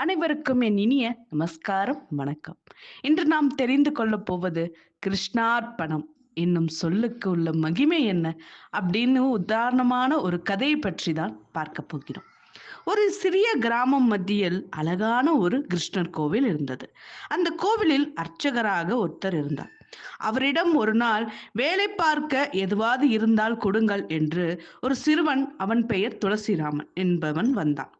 அனைவருக்கும் என் இனிய நமஸ்காரம் வணக்கம். இன்று நாம் தெரிந்து கொள்ளப் போவது கிருஷ்ணார்ப்பணம். என்னும் சொல்லுக்கு உள்ள மகிமை என்ன அப்படின்னு உதாரணமான ஒரு கதையை பற்றி தான் பார்க்க போகிறோம். ஒரு சிறிய கிராமம் மத்தியில் அழகான ஒரு கிருஷ்ணர் கோவில் இருந்தது. அந்த கோவிலில் அர்ச்சகராக ஒருத்தர் இருந்தார். அவரிடம் ஒரு நாள் வேலை பார்க்க எதுவாது இருந்தால் கொடுங்கள் என்று ஒரு சிறுவன் அவன் பெயர் துளசிராமன் என்பவன் வந்தான்.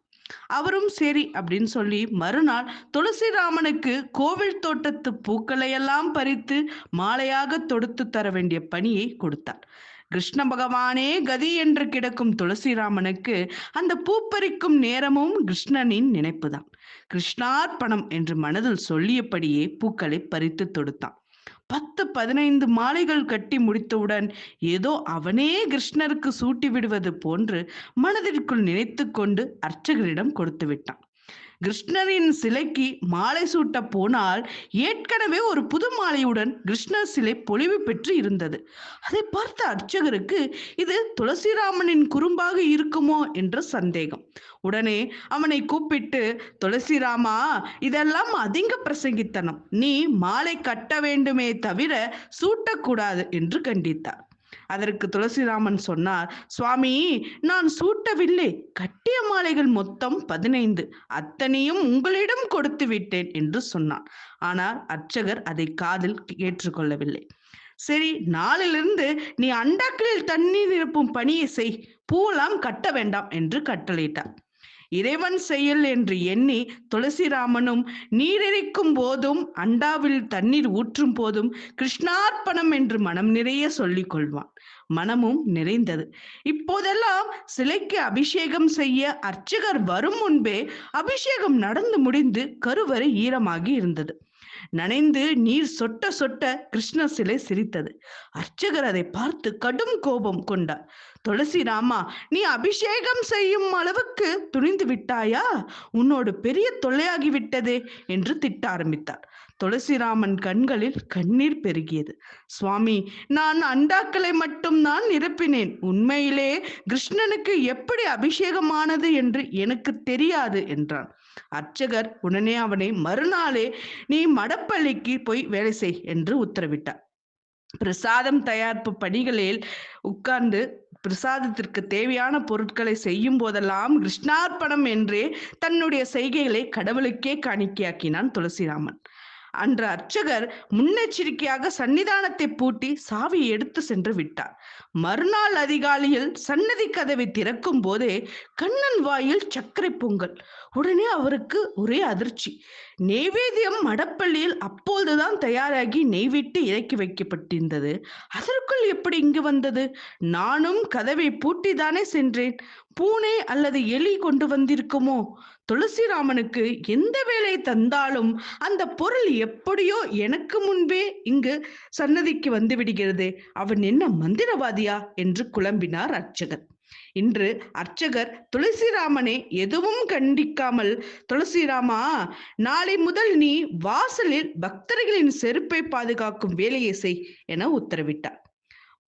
அவரும் சரி அப்படின்னு சொல்லி மறுநாள் துளசிராமனுக்கு கோவில் தோட்டத்து பூக்களை எல்லாம் பறித்து மாலையாக தொடுத்து தர வேண்டிய பணியை கொடுத்தார். கிருஷ்ண பகவானே கதி என்று கிடக்கும் துளசிராமனுக்கு அந்த பூப்பறிக்கும் நேரமும் கிருஷ்ணனின் நினைப்புதான். கிருஷ்ணார்ப்பணம் என்று மனதில் சொல்லியபடியே பூக்களை பறித்து தொடுத்தான். பத்து பதினைந்து மாலைகள் கட்டி முடித்தவுடன் ஏதோ அவனே கிருஷ்ணருக்கு சூட்டி விடுவது போன்று மனதிற்குள் நினைத்து கொண்டு அர்ச்சகரிடம் கொடுத்து விட்டான். கிருஷ்ணரின் சிலைக்கு மாலை சூட்ட போனால் ஏற்கனவே ஒரு புது மாலையுடன் கிருஷ்ணர் சிலை பொலிவு பெற்று இருந்தது. அதை பார்த்த அர்ச்சகருக்கு இது துளசிராமனின் குறும்பாக இருக்குமோ என்ற சந்தேகம். உடனே அவனை கூப்பிட்டு துளசிராமா இதெல்லாம் அதிக பிரசங்கித்தனம். நீ மாலை கட்ட வேண்டுமே தவிர சூட்டக்கூடாது என்று கண்டித்தார். அதற்கு துளசிராமன் சொன்னார் சுவாமி நான் சூட்டவில்லை. கட்டிய மாலைகள் மொத்தம் பதினைந்து. அத்தனையும் உங்களிடம் கொடுத்து விட்டேன் என்று சொன்னான் ஆனால் அர்ச்சகர் அதை காதில் ஏற்றுக்கொள்ளவில்லை. சரி நாளிலிருந்து நீ அண்டாக்களில் தண்ணீர் நிரப்பும் பணியை செய். பூலாம் கட்ட வேண்டாம் என்று கட்டளையிட்டார். இறைவன் செயல் என்று எண்ணி துளசிராமனும் நீரிழிக்கும் போதும் அண்டாவில் தண்ணீர் ஊற்றும் போதும் கிருஷ்ணார்ப்பணம் என்று மனம் நிறைய சொல்லிக் கொள்வான். மனமும் நிறைந்தது. இப்போதெல்லாம் சிலைக்கு அபிஷேகம் செய்ய அர்ச்சகர் வரும் முன்பே அபிஷேகம் நடந்து முடிந்து கருவறை ஈரமாகி இருந்தது. நனைந்து நீர் சொட்ட சொட்ட கிருஷ்ண சிலை சிரித்தது. அர்ச்சகர் அதை பார்த்து கடும் கோபம் கொண்டார். துளசி ராமா நீ அபிஷேகம் செய்யும் அளவுக்கு துணிந்து விட்டாயா? உன்னோடு பெரிய தொல்லையாகி விட்டதே என்று திட்ட ஆரம்பித்தார். துளசிராமன் கண்களில் கண்ணீர் பெருகியது. சுவாமி நான் அண்டாக்களை மட்டும்தான் நிரப்பினேன். உண்மையிலே கிருஷ்ணனுக்கு எப்படி அபிஷேகமானது என்று எனக்கு தெரியாது என்றான். அர்ச்சகர் உடனே அவனை மறுநாளே நீ மடப்பள்ளிக்கு போய் வேலை செய் என்று உத்தரவிட்டார். பிரசாதம் தயாரிப்பு பணிகளில் உட்கார்ந்து பிரசாதத்திற்கு தேவையான பொருட்களை செய்யும் போதெல்லாம் கிருஷ்ணார்ப்பணம் என்றே தன்னுடைய செய்கைகளை கடவுளுக்கே காணிக்கையாக்கினான் துளசிராமன். அன்று அர்ச்சகர் முன்னெச்சரிக்கையாக சன்னிதானத்தை பூட்டி சாவியை எடுத்து சென்று விட்டார். மறுநாள் அதிகாலையில் சன்னதி கதவை திறக்கும் போதே கண்ணன் வாயில் சர்க்கரை பொங்கல். உடனே அவருக்கு ஒரே அதிர்ச்சி. நெய்வேத்தியம் மடப்பள்ளியில் அப்போதுதான் தயாராகி நெய்விட்டு இறக்கி வைக்கப்பட்டிருந்தது. அதற்குள் எப்படி இங்கு வந்தது? நானும் கதவை பூட்டிதானே சென்றேன். பூனை அல்லது எலி கொண்டு வந்திருக்குமோ? துளசிராமனுக்கு எந்த வேலை தந்தாலும் அந்த பொருள் எப்படியோ எனக்கு முன்பே இங்கு சன்னதிக்கு வந்து விடுகிறது. அவன் என்ன மந்திரவாதியா? என்று குழம்பினார் அர்ச்சகர். இன்று அர்ச்சகர் துளசிராமனை எதுவும் கண்டிக்காமல் துளசிராமா நாளை முதல் நீ வாசலில் பக்தர்களின் செருப்பை பாதுகாக்கும் வேலையை செய் என உத்தரவிட்டார்.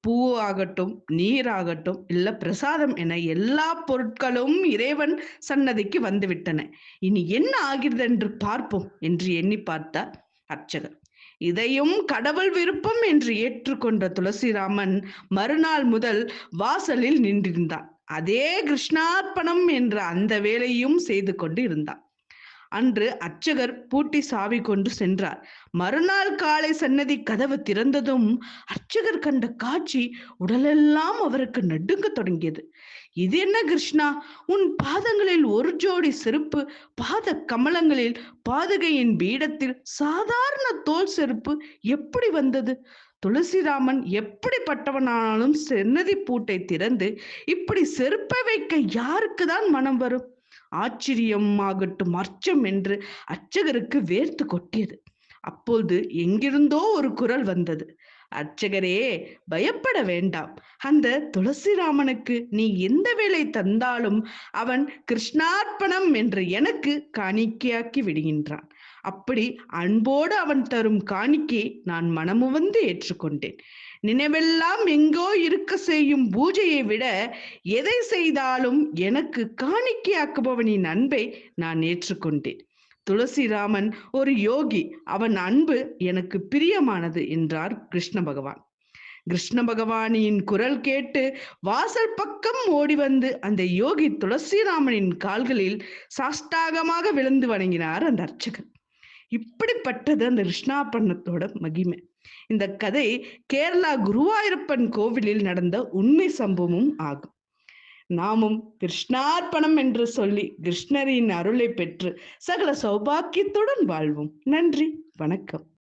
பூ ஆகட்டும் நீர் ஆகட்டும் இல்ல பிரசாதம் என எல்லா பொருட்களும் இறைவன் சன்னதிக்கு வந்துவிட்டன. இனி என்ன ஆகிறது என்று பார்ப்போம் என்று எண்ணி பார்த்தார் அர்ச்சகர். இதையும் கடவுள் விருப்பம் என்று ஏற்றுக்கொண்ட துளசிராமன் மறுநாள் முதல் வாசலில் நின்றிருந்தான். அதே கிருஷ்ணார்ப்பணம் என்ற அந்த வேலையும் செய்து கொண்டு இருந்தான். அன்று அர்ச்சகர் பூட்டி சாவி கொண்டு சென்றார். மறுநாள் காலை சன்னதி கதவு திறந்ததும் அர்ச்சகர் கண்ட காட்சி உடலெல்லாம் அவருக்கு நடுங்க தொடங்கியது. இது என்ன கிருஷ்ணா? உன் பாதங்களில் ஒரு ஜோடி செருப்பு பாத கமலங்களில் பாதுகையின் பீடத்தில் சாதாரண தோல் செருப்பு எப்படி வந்தது? துளசிராமன் எப்படிப்பட்டவனானாலும் சென்னதி பூட்டை திறந்து இப்படி செருப்பை வைக்க யாருக்கு தான் மனம் வரும்? ஆச்சரியம் ஆகட்டும் அர்ச்சம் என்று அர்ச்சகருக்கு வேர்த்து கொட்டியது. அப்போது எங்கிருந்தோ ஒரு குரல் வந்தது. அர்ச்சகரே பயப்பட வேண்டாம். அந்த துளசிராமனுக்கு நீ எந்த வேலை தந்தாலும் அவன் கிருஷ்ணார்ப்பணம் என்று எனக்கு காணிக்கையாக்கி விடுகின்றான். அப்படி அன்போடு அவன் தரும் காணிக்கை நான் மனமுவந்து ஏற்றுக்கொண்டேன். நினைவெல்லாம் எங்கோ இருக்க செய்யும் பூஜையை விட எதை செய்தாலும் எனக்கு காணிக்கையாக்குபவனின் அன்பை நான் ஏற்றுக்கொண்டேன். துளசிராமன் ஒரு யோகி. அவன் அன்பு எனக்கு பிரியமானது என்றார் கிருஷ்ண பகவான். கிருஷ்ண பகவானின் குரல் கேட்டு வாசல் பக்கம் ஓடி வந்து அந்த யோகி துளசிராமனின் கால்களில் சாஷ்டாகமாக விழுந்து வணங்கினார் அந்த அர்ச்சகர். இப்படிப்பட்டது அந்த கிருஷ்ணாபரணத்தோட மகிமை. இந்த கதை கேரளா குருவாயூரப்பன் கோவிலில் நடந்த உண்மை சம்பவமும் ஆகும். நாமும் கிருஷ்ணார்ப்பணம் என்று சொல்லி கிருஷ்ணரின் அருளை பெற்று சகல சௌபாக்கியத்துடன் வாழ்வோம். நன்றி. வணக்கம்.